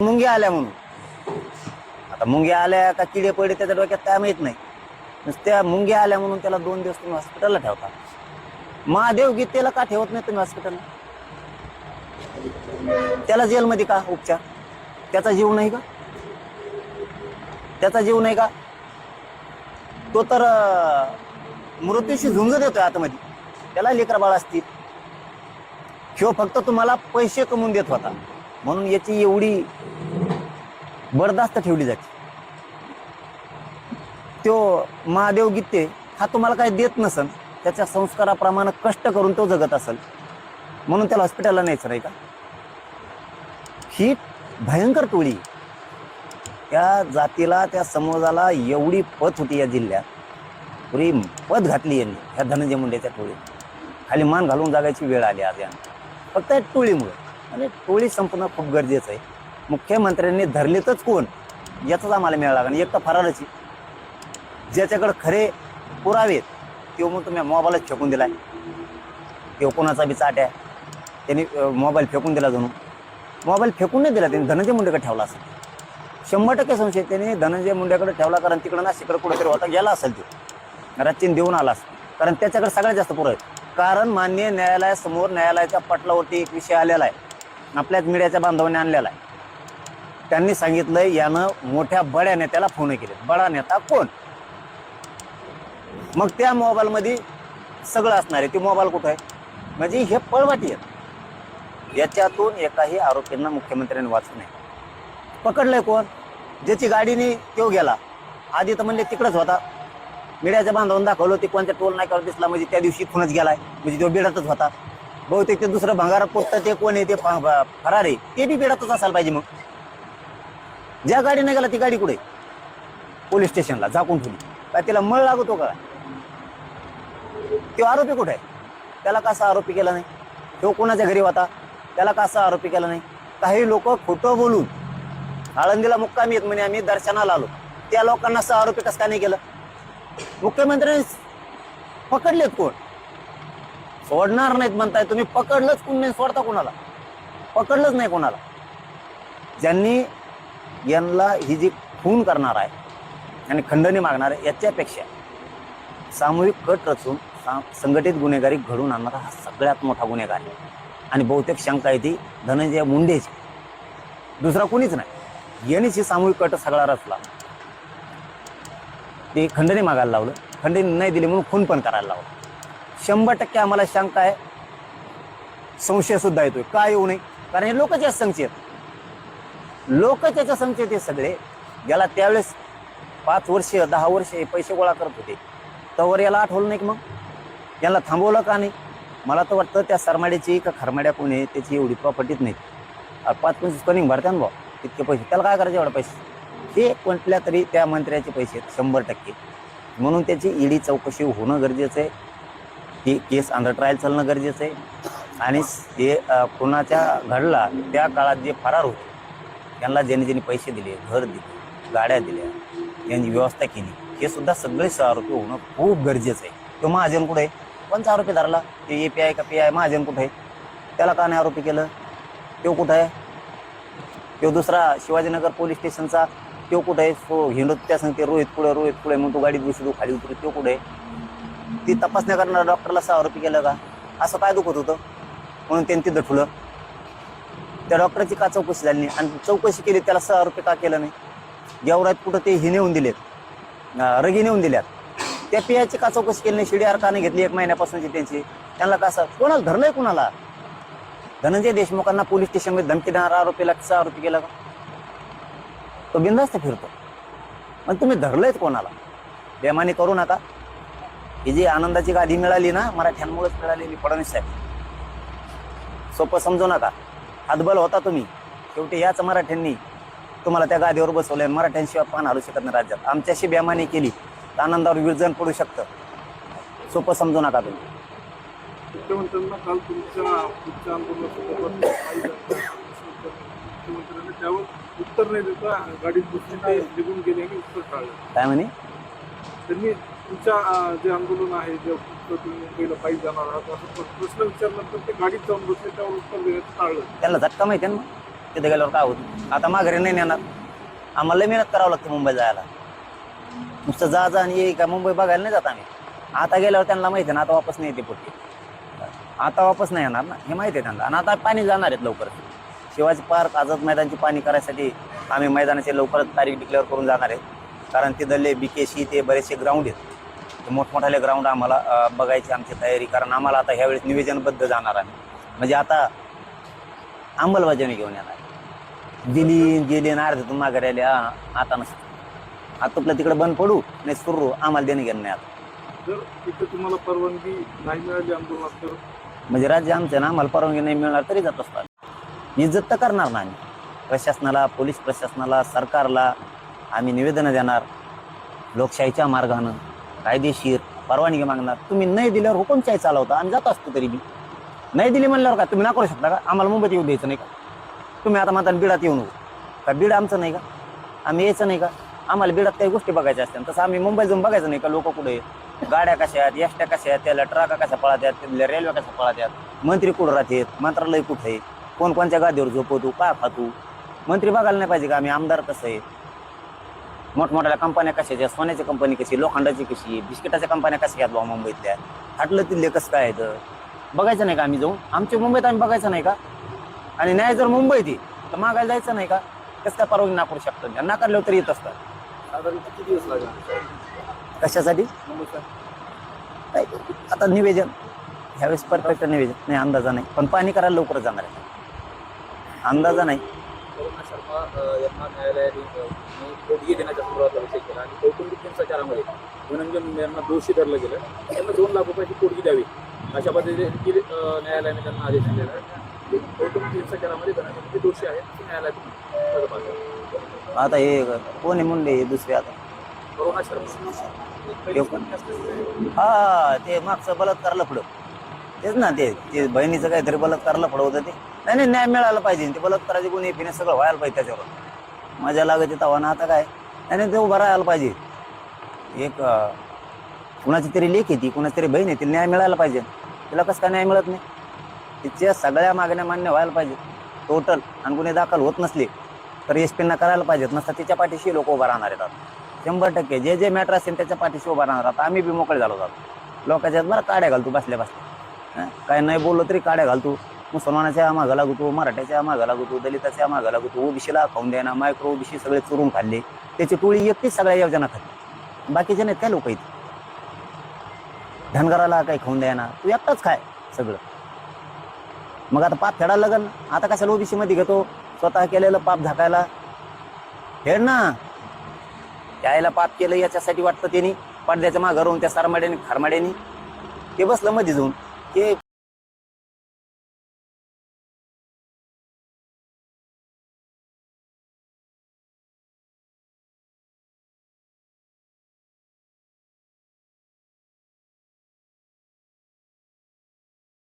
मुंग्या आल्या म्हणून. आता मुंग्या आल्या का किडे पडे त्याच्या डोक्यात काय माहीत नाही. नुसत्या मुंग्या आल्या म्हणून त्याला दोन दिवस तुम्ही हॉस्पिटलला ठेवता. महादेव गीतेला का ठेवत नाही तुम्ही हॉस्पिटलला? त्याला जेलमध्ये का उपचार? त्याचा जीव नाही का? त्याचा जीव नाही का? तो तर मृत्यूशी झुंज देतोय आतमध्ये. त्याला लेकर बाळ असतील. किंवा फक्त तुम्हाला पैसे कमवून देत होता. म्हणून याची एवढी बरदास्त ठेवली जाते. तो महादेव गीते हा तुम्हाला काही देत नसन त्याच्या संस्काराप्रमाणे कष्ट करून तो जगत असेल म्हणून त्याला हॉस्पिटलला न्यायचं नाही का? ही भयंकर टोळी. त्या जातीला त्या समाजाला एवढी पत होती या जिल्ह्यात. पुरी पत घातली यांनी ह्या धनंजय मुंडेच्या टोळीत. खाली मान घालून जागायची वेळ आली आज यांना फक्त या टोळीमुळे. आणि टोळी संपणं खूप गरजेचं आहे. मुख्यमंत्र्यांनी धरलेतच कोण? याचाच आम्हाला मिळाला आणि एक तर फरारच आहे. ज्याच्याकडे खरे पुरावे आहेत तो मग तुम्ही मोबाईलच फेकून दिलाय. तो कोणाचा बी चाट आहे. त्यांनी मोबाईल फेकून दिला जणू मोबाईल फेकून नाही दिला त्यांनी धनंजय मुंडेकडे ठेवला असेल. शंभर टक्के संशय त्यांनी धनंजय मुंडेकडे ठेवला कारण तिकडं नाशिकडे कुठेतरी होता गेला असेल तो. रचिन देऊन आला असेल. कारण त्याच्याकडे सगळ्यात जास्त पुरं आहेत. कारण मान्य न्यायालयासमोर न्यायालयाच्या पटलावरती एक विषय आलेला आहे. आपल्याच मीडियाच्या बांधवाने आणलेला आहे. त्यांनी सांगितलं यानं मोठ्या बड्या नेत्याला फोन केले बडा नेता कोण? मग त्या मोबाईलमध्ये सगळं असणार आहे. ते मोबाईल कुठं आहे? म्हणजे हे पळवाटी आहेत. याच्यातून एकाही आरोपींना मुख्यमंत्र्यांनी वाचू नये. पकडलंय कोण? ज्याची गाडीने तो गेला. आधी तर म्हणले तिकडच होता. मीडियाच्या बांधवून दाखवलं ते कोणत्या टोल नाक्यावर दिसला. म्हणजे त्या दिवशी खूनच गेलाय. म्हणजे तो बिडातच होता. बहुतेक ते दुसरं भंगारात पोचतात ते कोण आहे ते फरार आहे. ते बी पेडातच असायला पाहिजे मग. ज्या गाडीने गेला ती गाडी कुठे? पोलीस स्टेशनला झाकून ठेवली. काय तिला मळ लागतो का? तो आरोपी कुठे आहे? त्याला कसा आरोपी केला नाही? तो कोणाच्या घरी होता? त्याला कसा आरोपी केला नाही? काही लोक खोटं बोलून आळंदीला मुक्कामी येत म्हणे आम्ही दर्शनाला आलो. त्या लोकांना असं आरोपी कसं काय नाही केलं? मुख्यमंत्र्यांनी पकडलेत कोण? सोडणार नाहीत म्हणताय तुम्ही पकडलंच कोण नाही सोडता कोणाला? पकडलंच नाही कोणाला. ज्यांनी यांना ही जी खून करणार आहे आणि खंडणी मागणार आहे याच्यापेक्षा सामूहिक कट रचून संघटित गुन्हेगारी घडून आणणारा हा सगळ्यात मोठा गुन्हेगार आहे. आणि बहुतेक शंका आहे ती धनंजय मुंडेची. दुसरा कोणीच नाही. यांनीच ही सामूहिक कट सगळा रचला. ते खंडणी मागायला लावलं. खंडणी नाही दिली म्हणून खून पण करायला लावलं. शंभर टक्के आम्हाला शंका आहे संशय सुद्धा येतोय. का येऊ नये? कारण हे लोकच्या संशय लोक त्याच्या संशयित हे सगळे याला त्यावेळेस पाच वर्ष दहा वर्ष हे पैसे गोळा करत होते तवर याला आठवलं नाही मग? याला थांबवलं का नाही? मला तर वाटतं त्या सरमाड्याची का खरमाड्या कोणी आहे, त्याची एवढी प्रॉपर्टीच नाही. पाच पंचवीस कनिंग भरत्या ना भाऊ इतके पैसे. त्याला काय करायचे एवढे पैसे? हे कोणत्या तरी त्या मंत्र्याचे पैसे आहेत शंभर टक्के. म्हणून त्याची ईडी चौकशी होणं गरजेचं आहे. ती केस अंडर ट्रायल चालणं गरजेचं आहे. आणि ते अं, घडला त्या काळात जे फरार होते त्यांना ज्यांनी ज्यांनी पैसे दिले घर दिले गाड्या दिल्या त्यांची व्यवस्था केली हे सुद्धा सगळे आरोपी होणं खूप गरजेचं आहे. तो महाजन कुठे आहे? कोणचा आरोपी धरला? ते ए पी आय का पी आय महाजन कुठे आहे? त्याला का नाही आरोपी केलं? तो कुठं आहे? तो दुसरा शिवाजीनगर पोलीस स्टेशनचा तो कुठे आहे? सो हिंडत त्या सांगते रोहित पुढे रोहित पुढे मग तो गाडीत बसतो खाली उतरू तो कुठे आहे? ती तपासण्या करणाऱ्या डॉक्टरला सहा आरोपी केलं का? असं काय दुखत होतं? म्हणून त्यांनी तिथं ठुलं. त्या डॉक्टरची का चौकशी झाली नाही? आणि चौकशी केली त्याला सहा आरोपी का केलं नाही? गेवरात कुठं ते हे नेऊन दिलेत. रगी नेऊन दिल्यात. त्या पियाची का चौकशी केली नाही? शिडीआर का नाही घेतली एक महिन्यापासूनची त्यांची. त्यांना कसं कोणाला धरलंय कोणाला? धनंजय देशमुखांना पोलीस स्टेशनमध्ये धमकी देणारा आरोपीला कसा आरोपी केला का? तो बिंदास्त फिरतो. पण तुम्ही धरलंयच कोणाला? बेमानी करू नका. ही जी आनंदाची गादी मिळाली ना मराठ्यांमुळेच मिळालेली फडणवीस साहेब. सोपं समजू नका. हातबल होता तुम्ही. शेवटी याच मराठ्यांनी तुम्हाला त्या गादीवर बसवलंय. मराठ्यांशिवाय पान हलू शकत नाही राज्यात. आमच्याशी बेमानी केली तर आनंदावर विरजण पडू शकतं. सोपं समजू नका तुम्ही. काय म्हणे? तुमच्या जे आंदोलन आहे जे तुम्ही मुंबईला पायी जाणार आहात असं प्रश्न विचारल्यानंतर ते गाडीत जाऊन बसले त्यावर उत्तर देण्याचं टाळलं. त्याला झटका माहिती आहे ना मग? तिथे गेल्यावर काय होतं? आता माघारी नाही नेणार. आम्हाला मेहनत करावं लागते मुंबई जायला. नुसतं जा जा आणि ये का मुंबई बघायला नाही जात आम्ही. आता गेल्यावर त्यांना माहिती आहे ना आता वापस नाही येते पुढे आता वापस नाही येणार ना? हे माहिती आहे त्यांना. आणि आता पाणी जाणार आहेत लवकर शिवाजी पार्क आझाद मैदानची पाणी करायसाठी आम्ही मैदानाची लवकरच तारीख डिक्लेअर करून जाणार आहे कारण तिथले सी ते बरेचसे ग्राउंड आहेत. मोठमोठाले ग्राउंड आम्हाला बघायची आमची तयारी. कारण आम्हाला आता ह्यावेळेस निवेदनबद्ध जाणार आहे म्हणजे आता अंमलबजावणी घेऊन येणार. दिली गेली आणि अर्ध्यातून माघारी आली आता नसतं. आता तुला तिकडे बंद पडू नाही सुरू आम्हाला देणं घेणं नाही आता. जर तिथे तुम्हाला परवानगी नाही मिळाली आंदोलनात तर? म्हणजे राज्य आमचं ना आम्हाला परवानगी नाही मिळणार तरी जात असतात. इज्जत तर करणार ना आम्ही. प्रशासनाला पोलीस प्रशासनाला सरकारला आम्ही निवेदनं देणार. लोकशाहीच्या मार्गानं. कायदेशीर परवानगी मागणार. तुम्ही नाही दिल्यावर हुकुमशाही चालवता आम्ही जात असतो तरी बी. नाही दिली म्हणल्यावर का तुम्ही नाकारू शकता का? आम्हाला मुंबईत येऊ द्यायचं नाही का? तुम्ही आता म्हणता बिडात येऊ नको का बीड आमचं नाही का? आम्ही यायचं नाही का? आम्हाला बिडात काही गोष्टी बघायच्या असतात तसं आम्ही मुंबईत जाऊन बघायचं नाही का? लोक कुठे? गाड्या कशा आहेत? एसट्या कशा आहेत? त्याला ट्रका कशा पळत आहेत तिथल्या रेल्वे कशा पळत आहेत मंत्री कुठं राहतात? मंत्रालय कुठं आहे? कोणकोणत्या गादीवर झोपवतो? काय खातो? मंत्री बघायला नाही पाहिजे का आम्ही? आमदार कसं आहे? मोठमोठ्या कंपन्या कशाच्या आहेत? सोन्याची कंपनी कशी? लोखंडाची कशी? बिस्किटाच्या कंपन्या कशा आहेत बाबा मुंबईतल्या? हाटलं तिथले कसं काय आहेत? बघायचं नाही का आम्ही जाऊन? आमच्या मुंबईत आम्ही बघायचं नाही का? आणि न्याय जर मुंबईत आहे तर मागायला जायचं नाही का? कसं काय परवानगी नाकारू शकतात नाकारल्यावर तरी येत असतात. साधारण किती दिवस लागेल? कशासाठी? काय आता निवेदन. ह्यावेळेस परफेक्ट निवेदन. नाही अंदाजा नाही. पण पाणी करायला लवकर जाणार आहे. अंदाजा नाही. करुणा शर्मा यांना न्यायालयाने पोटगी देण्याच्या संदर्भातला विषय केला आणि कौटुंबिक हिंसाचारामध्ये धनंजय मुंडे यांना दोषी धरलं गेलं. त्यांना दोन लाख रुपयाची पोटगी द्यावी अशा पद्धतीने देखील, न्यायालयाने त्यांना आदेश दिलेला आहे. कौटुंबिक हिंसाचारामध्ये धनंजय मुंडे दोषी आहेत असं आहे. आता हे कोण आहे म्हणले हे दुसरे आता? करुणा शर्मा हे? हा ते मागचं बलात्कार लफडं तेच ना ते ते बहिणीचं काहीतरी बलात्कार लफडं होतं ते. नाही नाही न्याय मिळाला पाहिजे. ते बलात्काराचे गुन्हे फिने सगळं व्हायला पाहिजे त्याच्यावर. मजा लागत तवा ना आता काय? नाही ते उभं राहायला पाहिजे. एक कुणाची तरी लेख येते कुणाची तरी बहीण येते न्याय मिळायला पाहिजे. तिला कसं काय न्याय मिळत नाही? तिच्या सगळ्या मागण्या मान्य व्हायला पाहिजे. टोटल आणि गुन्हे दाखल होत नसले तर एस पींना करायला पाहिजेत. नसता तिच्या पाठीशी लोक उभा राहणार येतात शंभर टक्के. जे जे मॅटर असेल त्याच्या पाठीशी उभा राहणार. आता आम्ही बी मोकळे झालो जातो लोकांच्यात बरं काड्या घालतो बसल्या बसल्या. काय नाही बोललो तरी काड्या घालतो मुसलमानाच्या मागं लागतो मराठ्याच्या मागं लागतो दलिताच्या मागं लागतो ओबीसीला खाऊन द्याना मायक्रो ओबीसी सगळे चुरून खाल्ले. त्याची टोळी एकटीच सगळ्या योजना खाल्ली बाकीचे नाहीत काय लोक इथे? धनगराला काही खाऊन द्यायना तू एकटाच खाय सगळं. मग आता पाप फेडायला लागल आता कशाला ओबीसी मध्ये घेतो? स्वतः केलेलं पाप झाकायला? फेड ना. त्याला पाप केलं याच्यासाठी वाटतं त्यांनी. पडद्याच्या माघारून त्या सरमाड्याने खारमाड्याने. ते बसलं मध्ये जाऊन. ते